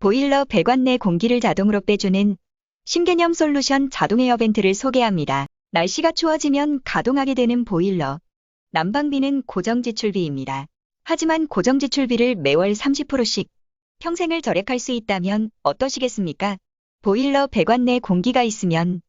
보일러 배관 내 공기를 자동으로 빼주는 신개념 솔루션 자동 에어 벤트를 소개합니다. 날씨가 추워지면 가동하게 되는 보일러. 난방비는 고정지출비입니다. 하지만 고정지출비를 매월 30%씩 평생을 절약할 수 있다면 어떠시겠습니까? 보일러 배관 내 공기가 있으면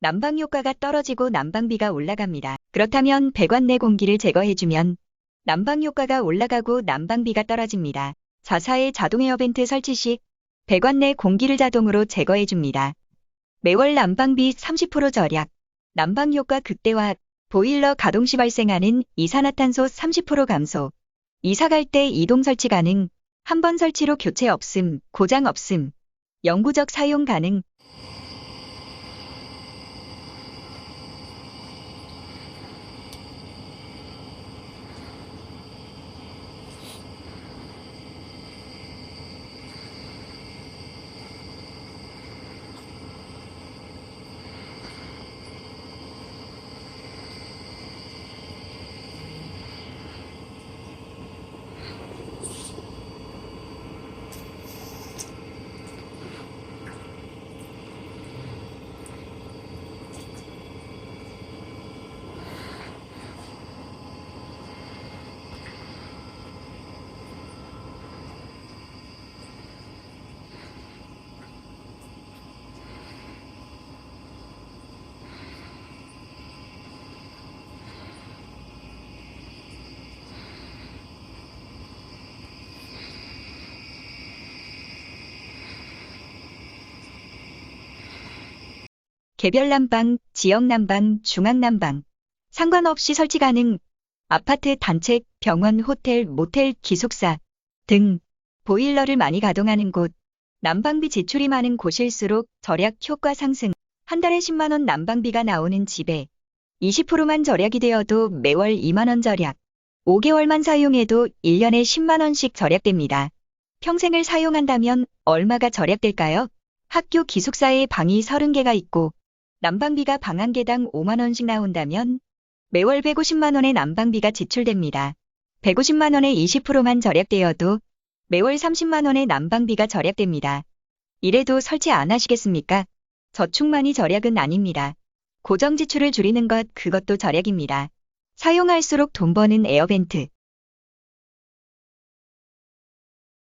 난방 효과가 떨어지고 난방비가 올라갑니다. 그렇다면 배관 내 공기를 제거해주면 난방 효과가 올라가고 난방비가 떨어집니다. 자사의 자동 에어벤트 설치 식 배관 내 공기를 자동으로 제거해줍니다. 매월 난방비 30% 절약, 난방효과 극대화, 보일러 가동 시 발생하는 이산화탄소 30% 감소, 이사 갈 때 이동 설치 가능, 한 번 설치로 교체 없음, 고장 없음, 영구적 사용 가능, 개별 난방, 지역 난방, 중앙 난방, 상관없이 설치 가능, 아파트, 단체, 병원, 호텔, 모텔, 기숙사 등 보일러를 많이 가동하는 곳, 난방비 지출이 많은 곳일수록 절약 효과 상승, 한 달에 10만원 난방비가 나오는 집에 20%만 절약이 되어도 매월 2만원 절약, 5개월만 사용해도 1년에 10만원씩 절약됩니다. 평생을 사용한다면 얼마가 절약될까요? 학교 기숙사에 방이 30개가 있고 난방비가 방한 개당 5만원씩 나온다면 매월 150만원의 난방비가 지출됩니다. 150만원에 20%만 절약되어도 매월 30만원의 난방비가 절약됩니다. 이래도 설치 안 하시겠습니까? 저축만이 절약은 아닙니다. 고정 지출을 줄이는 것 그것도 절약입니다. 사용할수록 돈 버는 에어벤트.